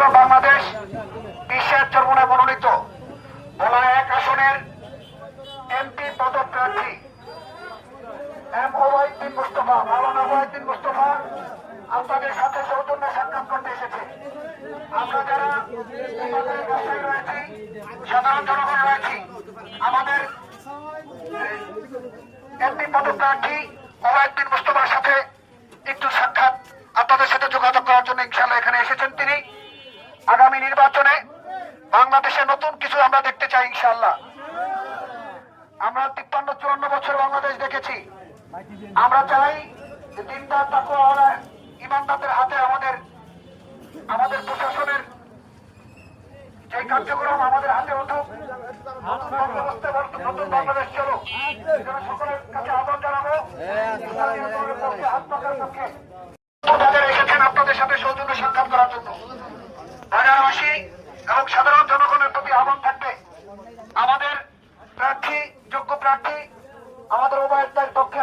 বাংলাদেশ বিশ্বের চরমনে মনোনীত। ভোলা এক আসনের এমপি পদপ্রার্থী এম ওয়াইদ্দিন মুস্তফা, মাওলানা ওয়াইদ্দিন মুস্তফা, আপনাদের সাথে সৌজন্য সাক্ষাৎ করতে এসেছে। আমরা যারা রয়েছি, সাধারণ জনগণ রয়েছি, আমাদের এমপি পদপ্রার্থী ওয়াইদ্দিন মুস্তফার সাথে একটু সাক্ষাৎ, আপনাদের সাথে যোগাযোগ করার জন্য ইনশাল্লাহ এখানে এসেছেন তিনি। আগামী নির্বাচনে বাংলাদেশে নতুন কিছু আমরা দেখতে চাই ইনশাল্লাহ আমরা তিপ্পান্ন, চুয়ান্ন বছর বাংলাদেশ দেখেছি। আমরা চাই দিনদার তাকুয়া ইমানদারদের হাতে আমাদের আমাদের প্রশাসনের যে কার্যক্রম আমাদের হাতে উঠুক নতুন বাংলাদেশ চলো সকলের কাছে আহ্বান জানাব, ইসলামী আন্দোলনের পক্ষে আত্মকার পক্ষে বাজারে এসেছেন আপনাদের সাথে সৌজন্য সাক্ষাৎ করার জন্য বাজারবাসী এবং সাধারণ জনগণের প্রতি আহ্বান থাকবে। আমাদের প্রার্থী যোগ্য প্রার্থী আমাদের উভয়ের পক্ষে